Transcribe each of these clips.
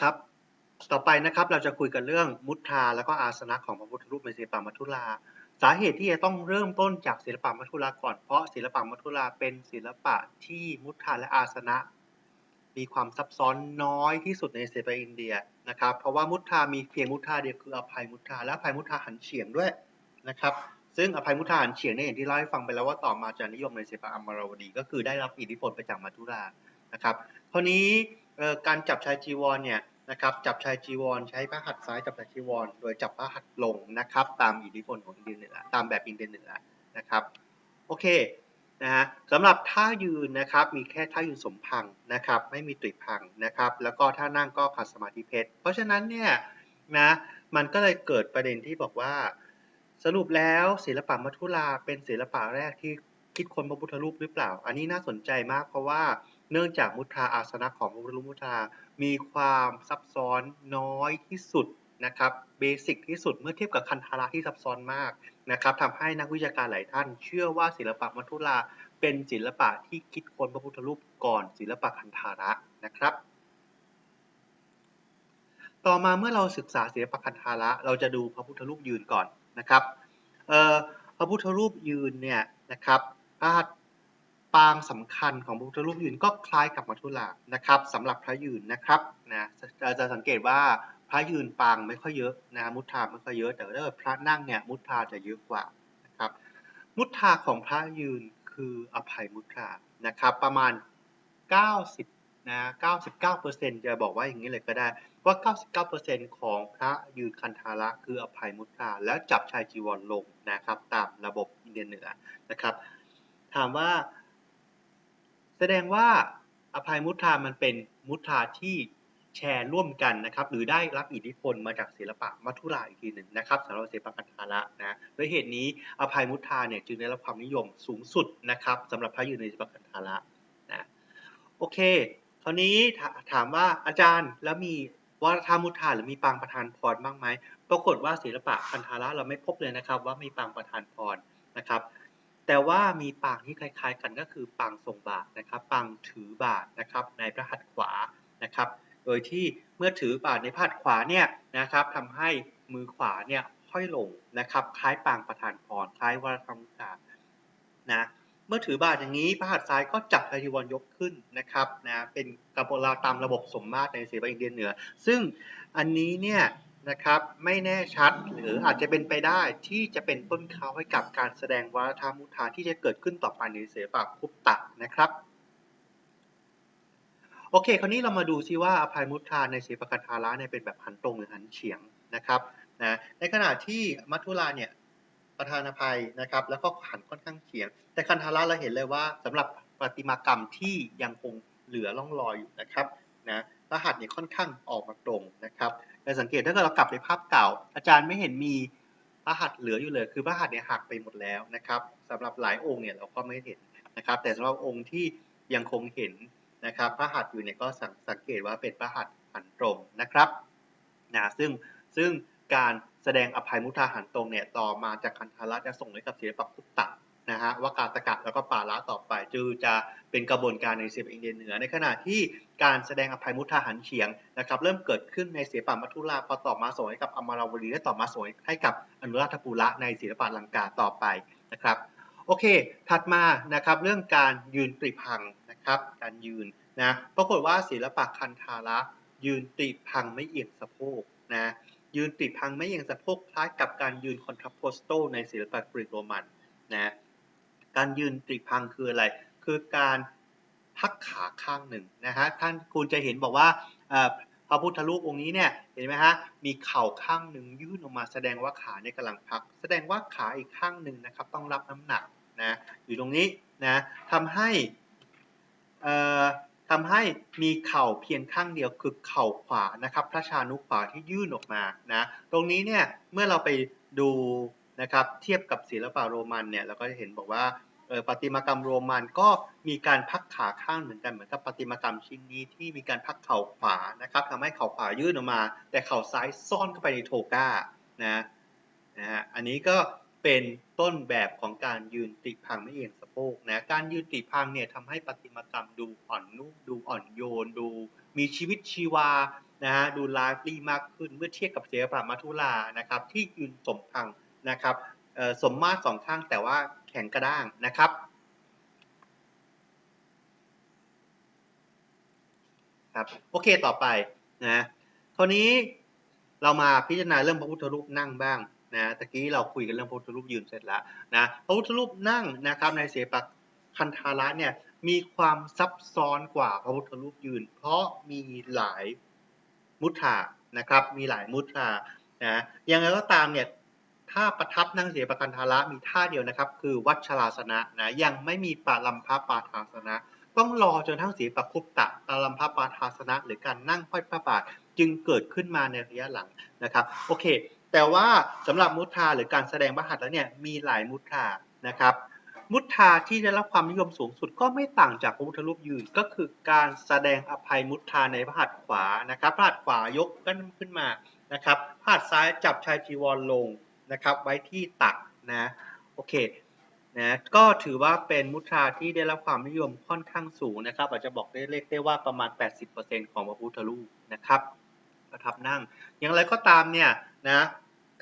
ครับ ต่อไปนะครับเราจะคุยกันเรื่องมุทราแล้วก็อาสนะของพระพุทธรูปในศิลปะมัทุรา สาเหตุที่จะต้องเริ่มต้นจากศิลปะมัทุราก่อนเพราะศิลปะมัทุราเป็นศิลปะที่มุทราและอาสนะ มีความซับซ้อนน้อยที่สุดในศิลปะอินเดียนะครับ เพราะว่ามุทรามีเพียงมุทราเดียวคืออภัยมุทราและอภัยมุทราหันเฉียงด้วยนะครับ ซึ่งอภัยมุทราหันเฉียงเนี่ยอย่างที่เล่าให้ฟังไปแล้วว่าต่อมาจะนิยมในศิลปะอมรวดี ก็คือได้รับอิทธิพลไปจากมัทุรานะครับคราวนี้ การจับชายจีวรเนี่ยนะครับจับชายจีวรใช้พระหัตถ์ซ้ายจับชายจีวร โดยจับพระหัตถ์ลงนะครับตามอิทธิพลของอินเดียเหนือตามแบบอินเดียเหนือนะครับโอเคนะฮะสำหรับท่ายืนนะครับมีแค่ท่ายืนสมพังนะครับไม่มีตริพังนะครับแล้วก็ท่านั่งก็ขัดสมาธิเพชรเพราะฉะนั้นเนี่ยนะมันก็เลยเกิดประเด็นที่บอกว่า สรุปแล้วศิลปะมัทุราเป็นศิลปะแรกที่คิดค้นพระพุทธรูปหรือเปล่า อันนี้น่าสนใจมากเพราะว่า เนื่องจากมุทราอาสนะของพระพุทธรูปมุทรามีความซับซ้อนน้อยที่สุดนะครับเบสิกที่สุดเมื่อเทียบกับคันธาระที่ซับซ้อนมากนะครับทำให้นักวิชาการหลายท่าน เชื่อว่าศิลปะมัทุราเป็นศิลปะที่คิดค้นพระพุทธรูปก่อนศิลปะคันธาระนะครับ ต่อมาเมื่อเราศึกษาศิลปะคันธาระเราจะดูพระพุทธรูปยืนก่อนนะครับพระพุทธรูปยืนเนี่ยนะครับพระ ปางสำคัญของพระพุทธรูปยืนก็คล้ายกับมัทุลานะครับสำหรับพระยืนนะครับนะจะสังเกตว่าพระยืนปางไม่ค่อยเยอะนะมุทธาไม่ค่อยเยอะ แต่ถ้าพระนั่งเนี่ยมุทธาจะเยอะกว่านะครับมุทธาของพระยืนคืออภัยมุทธานะครับประมาณ 90นะ99%จะบอกว่าอย่างนี้เลยก็ได้ว่า 99%ของพระยืนคันธาระคืออภัยมุทธาแล้วจับชายจีวรลงนะครับตามระบบอินเดียเหนือนะครับถามว่า แสดงว่าอภัยมุทามันเป็นมุทาที่แชร์ร่วมกันนะครับ หรือได้รับอิทธิพลมาจากศิลปะมัทุราอีกทีหนึ่งนะครับสำหรับศิลปะกันธาระนะโดยเหตุนี้อภัยมุทาเนี่ยจึงได้รับความนิยมสูงสุดนะครับสำหรับพระยืนในศิลปะกันธาระนะโอเคคราวนี้ถามว่าอาจารย์แล้วมีวัฒนมุทาหรือมีปางประธานพรบ้างไหมปรากฏว่าศิลปะคันธาระเราไม่พบเลยนะครับ ว่ามีปางประธานพรนะครับ แต่ว่ามีปางที่คล้าย ๆ กันก็คือปางทรงบาทนะครับ ปางถือบาทนะครับในพระหัตถ์ขวานะครับ โดยที่เมื่อถือบาทในพระหัตถ์ขวาเนี่ยนะครับทำให้มือขวาเนี่ยห้อยลงนะครับ คล้ายปางประธานพรคล้ายวรธรรมกานะเมื่อถือบาทอย่างนี้พระหัตถ์ซ้ายก็จับพระจีวรยกขึ้นนะครับนะเป็นกระบวนกาตามระบบสมมาตรในเสบอินเดียเหนือ ซึ่งอันนี้เนี่ย นะครับ ไม่แน่ชัดหรืออาจจะเป็นไปได้ที่จะเป็นต้นเขาให้กับการแสดงวัฒนธรรมุทาที่จะเกิดขึ้นต่อไปในศิลปะคุปตะนะครับโอเค คราวนี้เรามาดูซิว่าอภัยมุทาในศิลปะคาทาระเนี่ยเป็นแบบหันตรงหรือหันเฉียงนะครับนะในขณะที่มัทุราเนี่ยประธานอภัยนะครับ แล้วก็หันค่อนข้างเฉียง แต่คันธาระเราเห็นเลยว่าสำหรับประติมากรรมที่ยังคงเหลือร่องรอยอยู่นะครับนะรหัตถ์เนี่ยค่อนข้างออกมาตรงนะครับ แต่สังเกตถ้าเกิดเรากลับไปภาพเก่า อาจารย์ไม่เห็นมีพระหัตถ์เหลืออยู่เลย คือพระหัตถ์เนี่ยหักไปหมดแล้วนะครับสำหรับหลายองค์เนี่ยเราก็ไม่เห็นนะครับ แต่สำหรับองค์ที่ยังคงเห็นนะครับพระหัตถ์อยู่เนี่ยก็สังเกตว่าเป็นพระหัตถ์หันตรงนะครับนะซึ่งซึ่งการแสดงอภัยมุทาหันตรงเนี่ยต่อมาจากคันธาระจะส่งให้กับศิลปะคุตตะ นะฮะว่ากาตกะแล้วก็ป่าละต่อไปจือจะเป็นกระบวนการในศิลปอินเดียเหนือ ในขณะที่การแสดงอภัยมุทาหันเฉียงนะครับเริ่มเกิดขึ้นในศิลปะมัทุราพอต่อมาส่งให้กับอมราวดีและต่อมาส่งให้กับอนุราธปุระในศิลปะลังกาต่อไปนะครับโอเค ถัดมานะครับเรื่องการยืนตริพังนะครับการยืนนะปรากฏว่าศิลปะคันธาระยืนตริพังไม่เอียงสะโพกนะยืนติดพังไม่เอียงสะโพกคล้ายกับการยืนคอนทราโพสโตในศิลปะกรีกโรมันนะ การยืนติพังคืออะไร คือการพักขาข้างหนึ่งนะฮะท่านคุณจะเห็นบอกว่าพระพุทธรูปองค์นี้เนี่ยเห็นไหมฮะมีเข่าข้างหนึ่งยื่นออกมาแสดงว่าขาเนี่ยกำลังพัก แสดงว่าขาอีกข้างหนึ่งนะครับต้องรับน้ำหนักนะอยู่ตรงนี้นะทำให้ทำให้มีเข่าเพียงข้างเดียวคือเข่าขวานะครับพระชานุขวาที่ยื่นออกมานะตรงนี้เนี่ยเมื่อเราไปดู นะครับเทียบกับศิลปะโรมันเนี่ยเราก็จะเห็นบอกว่าปฏิมากรรมโรมันก็มีการพักขาข้างเหมือนกันเหมือนกับปฏิมากรรมชิ้นนี้ที่มีการพักเข่าขวานะครับทำให้เข่าขวายื่นออกมา แต่เข่าซ้ายซ่อนเข้าไปในโทก้านะนะฮะอันนี้ก็เป็นต้นแบบของการยืนติพังไม่เอียงสะโพกนะการยืนติพังเนี่ยทำให้ปฏิมากรรมดูอ่อนนุ่มดูอ่อนโยน ดูมีชีวิตชีวานะฮะดูไลฟ์ลีมากขึ้นเมื่อเทียบกับศิลปะมัทุรานะครับที่ยืนสมพัง นะครับสมมาตรสองข้างแต่ว่าแข็งกระด้างนะครับ ครับโอเคต่อไปนะคราวนี้เรามาพิจารณาเรื่องพระพุทธรูปนั่งบ้างนะตะกี้เราคุยกันเรื่องพระพุทธรูปยืนเสร็จแล้วนะพระพุทธรูปนั่งนะครับในศิลปะคันธาระเนี่ยมีความซับซ้อนกว่าพระพุทธรูปยืน เพราะมีหลายมุทรานะครับ มีหลายมุทรานะยังไงก็ตามเนี่ย ถ้าประทับนั่งเสียประคันธาระมีท่าเดียวนะครับ คือวัชราสนะนะยังไม่มีปาลัมพปาทาสนะ ต้องรอจนทั้งสีปคุปตะปาลัมพปาทาสนะ หรือการนั่งห้อยพระบาทจึงเกิดขึ้นมาในระยะหลังนะครับโอเค แต่ว่าสำหรับมุทาหรือการแสดงพระหัตถ์แล้วเนี่ยมีหลายมุทานะครับมุทาที่ได้รับความนิยมสูงสุดก็ไม่ต่างจากพระพุทธรูปยืน ก็คือการแสดงอภัยมุทาในพระหัตถ์ขวานะครับพระหัตถ์ขวายกกันขึ้นมานะครับพระหัตถ์ซ้ายจับชายจีวรลง นะครับไว้ที่ตักนะโอเคนะก็ถือว่าเป็นมุทราที่ได้รับความนิยมค่อนข้างสูงนะครับ อาจจะบอกได้เลขได้ว่าประมาณ 80%ของพระพุทธรูปนะครับประทับนั่ง อย่างไรก็ตามเนี่ยนะ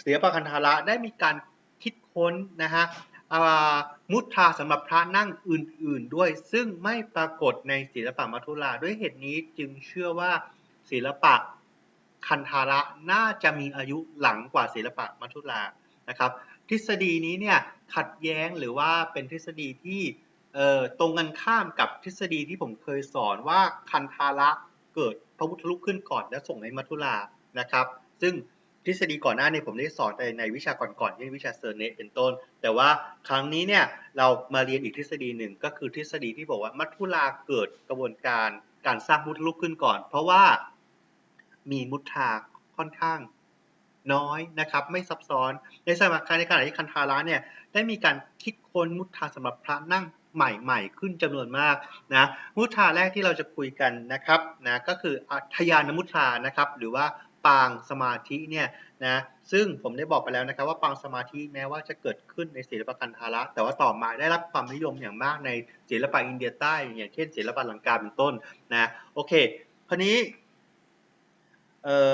เสียปคันธาระได้มีการคิดค้นนะฮะมุทราสำหรับพระนั่งอื่นๆด้วย ซึ่งไม่ปรากฏในศิลปะมัทุราด้วยเหตุนี้จึงเชื่อว่าศิลปะคันธาระน่าจะมีอายุหลังกว่าศิลปะมัทุรา นะครับทฤษฎีนี้เนี่ยขัดแย้งหรือว่าเป็นทฤษฎีที่ตรงกันข้ามกับทฤษฎีที่ผมเคยสอนว่าคันธาระเกิดพระพุทธรูปขึ้นก่อนแล้วส่งในมัทุรานะครับ ซึ่งทฤษฎีก่อนหน้านี้ผมได้สอนไปในวิชาก่อนๆเช่นวิชาเซอร์เนตเป็นต้น แต่ว่าครั้งนี้เนี่ยเรามาเรียนอีกทฤษฎีหนึ่งก็คือทฤษฎีที่บอกว่ามัทุราเกิดกระบวนการการสร้างพุทธรูปขึ้นก่อน เพราะว่ามีมุทราค่อนข้าง น้อยนะครับไม่ซับซ้อน ในสมัยการในขณะที่คันธาระเนี่ยได้มีการคิดค้นมุทาสำหรับพระนั่งใหม่ๆ ขึ้นจำนวนมากนะมุทาแรกที่เราจะคุยกันนะครับนะก็คืออัธยานมุทานะครับหรือว่าปางสมาธิเนี่ยนะซึ่งผมได้บอกไปแล้วนะครับว่าปางสมาธิแม้ว่าจะเกิดขึ้นในศิลปะกันธาระแต่ว่าต่อมาได้รับความนิยมอย่างมากในศิลปะอินเดียใต้อย่างเช่นศิลปะลังกาเป็นต้นนะโอเคคราวนี้เอ่อ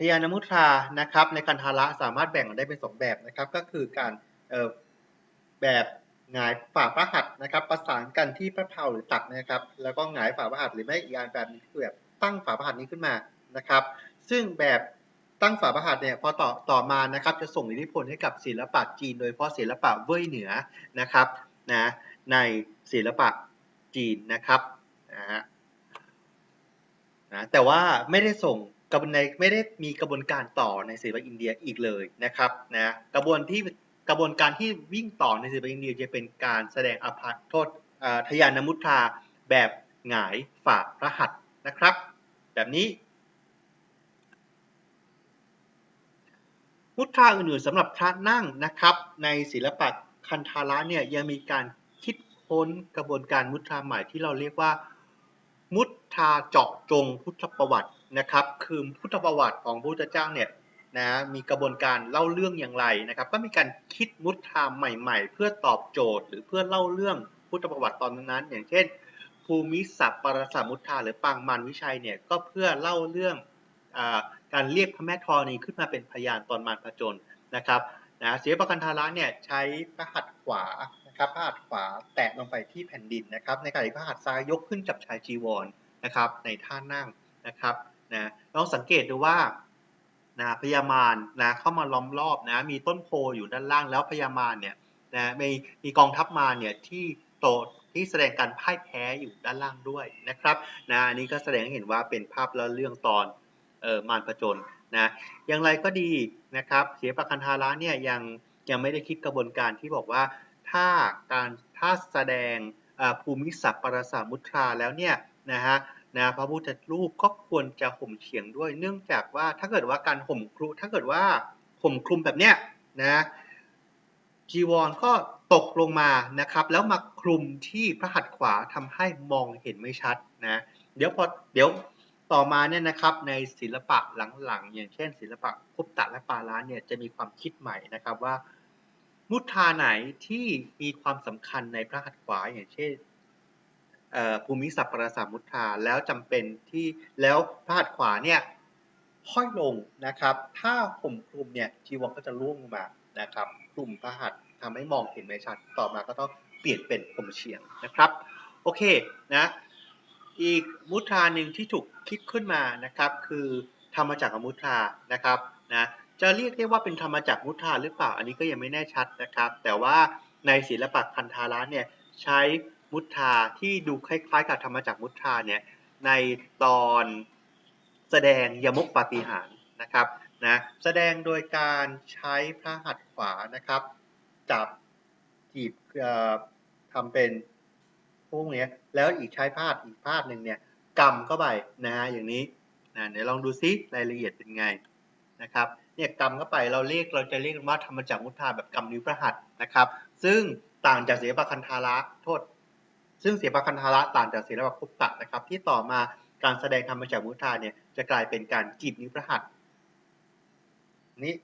ทยานมุทรานะครับ ในกันธาระสามารถแบ่งได้เป็นสองแบบนะครับ ก็คือการเอ่อแบบหงายฝ่าพระหัตถ์นะครับ ประสานกันที่พระเพลาหรือตักนะครับ แล้วก็หงายฝ่าพระหัตถ์หรือไม่อีกอันแบบนี้คือแบบตั้งฝ่าพระหัตถ์นี้ขึ้นมานะครับ ซึ่งแบบตั้งฝาพระหัตเนี่ยพอต่อต่อมานะครับจะส่งอิทธิพลให้กับศิลปะจีน โดยเฉพาะศิลปะเว่ยเหนือนะครับนะในศิลปะจีนนะครับนะฮะนะแต่ว่าไม่ได้ส่ง กระบวนในไม่ได้มีกระบวนการต่อในศิลปะอินเดียอีกเลยนะครับนะกระบวนที่กระบวนการที่วิ่งต่อในศิลปะอินเดียจะเป็นการแสดงอภัทโทษทยานมุทราแบบหงายฝ่าพระหัตถ์นะครับ แบบนี้พุทธาอื่นๆสำหรับพระนั่งนะครับ ในศิลปะคันธาระเนี่ยยังมีการคิดค้นกระบวนการมุทราใหม่ที่เราเรียกว่า มุทาเจาะจงพุทธประวัตินะครับ คือพุทธประวัติของพระพุทธเจ้าเนี่ยนะมีกระบวนการเล่าเรื่องอย่างไรนะครับ ก็มีการคิดมุทาใหม่ ๆ เพื่อตอบโจทย์ หรือเพื่อเล่าเรื่องพุทธประวัติตอนนั้น อย่างเช่น ภูมิสัพปรสมุทธาหรือปางมารวิชัยเนี่ยก็เพื่อเล่าเรื่องการเรียกพระแม่ธรณีขึ้นมาเป็นพยานตอนมารพจนนะครับนะเสียประกันธาระเนี่ยใช้พระหัตถ์ขวานะครับพระหัตถ์ ที่แผ่นดินนะครับ ในขณะที่พระหัตถ์ซ้ายยกขึ้นจับชายจีวรนะครับ ในท่านั่งนะครับนะลองสังเกตดูว่านะพญามารนะเข้ามาล้อมรอบนะมีต้นโพอยู่ด้านล่างแล้วพญามารเนี่ยนะมีมีกองทัพมารเนี่ยที่โตที่แสดงการพ่ายแพ้อยู่ด้านล่างด้วยนะครับนะอันนี้ก็แสดงให้เห็นว่าเป็นภาพและเรื่องตอนเออมารผจญนะอย่างไรก็ดีนะครับเสียประคันธาระเนี่ยยังยังไม่ได้คิดกระบวนการที่บอกว่า ถ้าการถ้าแสดงภูมิศัพท์ปรสามุทราแล้วเนี่ยนะฮะนะพระพุทธรูปก็ควรจะห่มเฉียงด้วย เนื่องจากว่าถ้าเกิดว่าการห่มคลุถ้าเกิดว่าห่มคลุมแบบเนี้ยนะจีวรก็ตกลงมานะครับ แล้วมาคลุมที่พระหัตถ์ขวาทำให้มองเห็นไม่ชัดนะเดี๋ยวพอเดี๋ยวต่อมาเนี่ยนะครับในศิลปะหลังๆ อย่างเช่น ศิลปะคุปตะและปาล้านเนี่ยจะมีความคิดใหม่นะครับว่า มุทาไหนที่มีความสำคัญในพระหัตถ์ขวาอย่างเช่นภูมิสัพปรสามุทาแล้วจำเป็นที่แล้วพระหัตถ์ขวาเนี่ยห้อยลงนะครับ ถ้าห่มคลุมเนี่ยจีวรก็จะร่วงลงมานะครับคลุมพระหัตถ์ทำให้มองเห็นไม่ชัดต่อมาก็ต้องเปลี่ยนเป็นผมเฉียงนะครับ โอเคนะอีกมุทราหนึ่งที่ถูกคิดขึ้นมานะครับ คือธรรมจักรมุทรานะครับนะ จะเรียกได้ว่าเป็นธรรมจักรมุทาหรือเปล่าอันนี้ก็ยังไม่แน่ชัดนะครับ แต่ว่าในศิลปะคันธาระเนี่ยใช้มุทาที่ดูคล้ายๆ กับธรรมจักรมุทาเนี่ยในตอนแสดงยมกปาฏิหารนะครับนะแสดงโดยการใช้พระหัตถ์ขวานะครับจับจีบทำเป็นพวกนี้แล้วอีกใช้พาดอีกพาดหนึ่งเนี่ยกำเข้าไปนะฮะอย่างนี้นะเดี๋ยวลองดูซิรายละเอียดเป็นไงนะครับ เนี่ยกำเข้าไปเราเรียกเราจะเรียกว่าธรรมจักรมุทาแบบกำนิ้วพระหัตนะครับ ซึ่งต่างจากศิลปคันธาระโทษ ซึ่งศิลปคันธาระต่างจากศิลปะคุปตะนะครับ ที่ต่อมาการแสดงธรรมจักรมุทาเนี่ยจะกลายเป็นการจีบนิ้วพระหัตนี่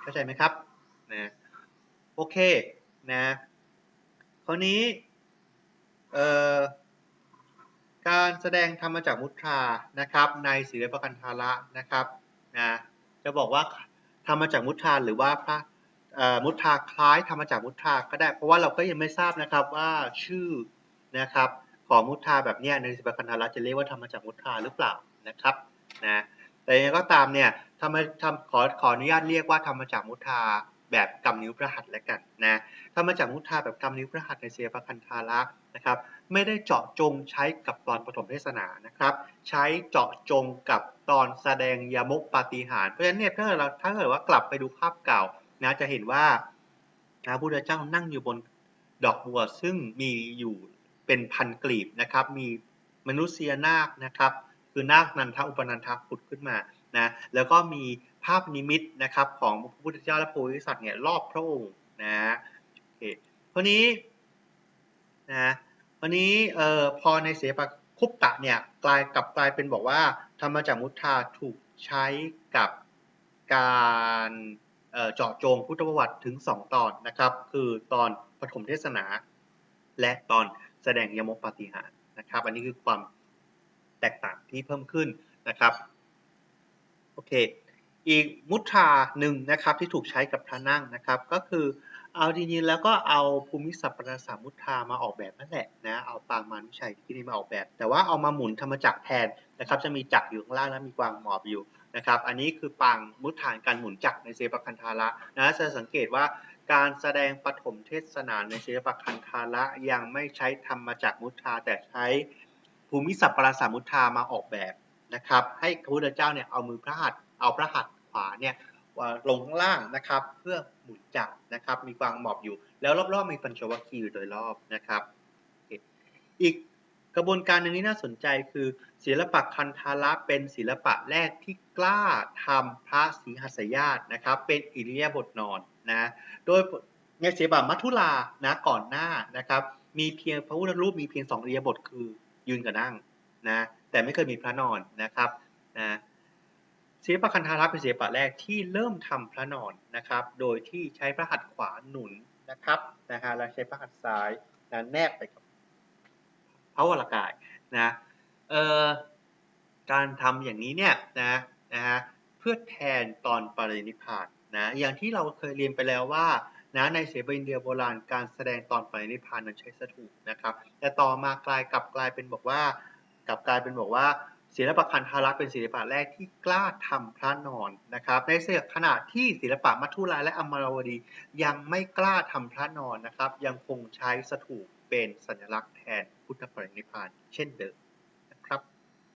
เข้าใจไหมครับนะโอเคนะคราวนี้เอ่อการแสดงธรรมจักรมุทรานะครับในศิลปะคันธาระนะครับนะ จะบอกว่าธรรมจักมุทาหรือว่าพระมุทาคล้ายธรรมจักมุทาก็ได้ เพราะว่าเราก็ยังไม่ทราบนะครับว่าชื่อนะครับของมุทาแบบนี้ในสิบปะคันธาระจะเรียกว่าธรรมจักมุทาหรือเปล่านะครับนะแต่ยังไงก็ตามเนี่ยทำมาทำขอขออนุญาตเรียกว่าธรรมจักมุทา แบบกำนิ้วพระหัตถ์แล้วกันนะธรรมจักรมุทราแบบกำนิ้วพระหัตถ์ในศิลปะคันธาระนะครับ ไม่ได้เจาะจงใช้กับตอนปฐมเทศนานะครับ ใช้เจาะจงกับตอนแสดงยมกปาฏิหาริย์เพราะฉะนั้นเนี่ยถ้าเราถ้าเกิดว่ากลับไปดูภาพเก่านะจะเห็นว่าพระพุทธเจ้านั่งอยู่บนดอกบัวซึ่งมีอยู่เป็นพันกลีบนะครับ มีมนุษยนาคนะครับ คือนาคนันทอุปนันทผุดขึ้นมานะแล้วก็มีภาพนิมิตนะครับของพระพุทธเจ้าและโพธิสัตว์เนี่ยรอบพระองค์นะโอเคคราวนี้นะวันนี้เอ่อพอในศิลปคุปตะเนี่ยกลายกลับกลายเป็นบอกว่าธรรมจักรมุทราถูกใช้กับการเจาะจงพุทธประวัติถึง 2 ตอนนะครับ คือตอนปฐมเทศนา และตอนแสดงยมกปฏิหารนะครับ อันนี้คือความ แตกต่างที่เพิ่มขึ้นนะครับโอเคอีกมุทราหนึ่งนะครับที่ถูกใช้กับพระนั่งนะครับ ก็คือเอาจริงๆแล้วก็เอาภูมิสัพพนสามุทรามาออกแบบนั่นแหละนะเอาปางมานุชัยที่นี่มาออกแบบ แต่ว่าเอามาหมุนธรรมจักรแทนนะครับ จะมีจักรอยู่ข้างล่างแล้วมีกวางหมอบอยู่นะครับ อันนี้คือปางมุทานการหมุนจักรในเซปคันธาระนะจะสังเกตว่าการแสดงปฐมเทศนาในเซปคันธาระยังไม่ใช้ธรรมจักรมุทราแต่ใช้ ภูมิสัพพนสามุทามาออกแบบนะครับ ให้พระพุทธเจ้าเนี่ยเอามือพระหัตถ์เอาพระหัตถ์ขวาเนี่ยลงข้างล่างนะครับ เพื่อหมุนจักรนะครับ มีกวางหมอบอยู่ แล้วรอบๆมีปัญจวัคคีย์อยู่โดยรอบนะครับ อีกกระบวนการหนึ่งที่น่าสนใจคือ ศิลปะคันธาระเป็นศิลปะแรกที่กล้าทำพระสีหัสยาตนะครับ เป็นอิริยาบถนอนนะโดยในศิลปะมัทุลานะก่อนหน้านะครับ มีเพียงพระพุทธรูปมีเพียงสองอิริยาบถคือ ยืนกับนั่งนะแต่ไม่เคยมีพระนอนนะครับนะศิลปะคันธาระเป็นศิลปะแรกที่เริ่มทำพระนอนนะครับ โดยที่ใช้พระหัตถ์ขวาหนุนนะครับนะฮะแล้วใช้พระหัตถ์ซ้ายนะแนบไปกับพระวรากายนะเอ่อการทำอย่างนี้เนี่ยนะนะฮะเพื่อแทนตอนปรินิพพานนะอย่างที่เราเคยเรียนไปแล้วว่า นะในศิลปอินเดียโบราณการแสดงตอนปรินิพพานนั้นใช้สถูปนะครับ แต่ต่อมากลายกลับกลายเป็นบอกว่ากลับกลายเป็นบอกว่าศิลปะคันธาระเป็นศิลปะแรกที่กล้าทำพระนอนนะครับ ในเสียขณะที่ศิลปะมัทุราและอมรวดียังไม่กล้าทำพระนอนนะครับ ยังคงใช้สถูปเป็นสัญลักษณ์แทนพุทธปรินิพพานเช่นเดิม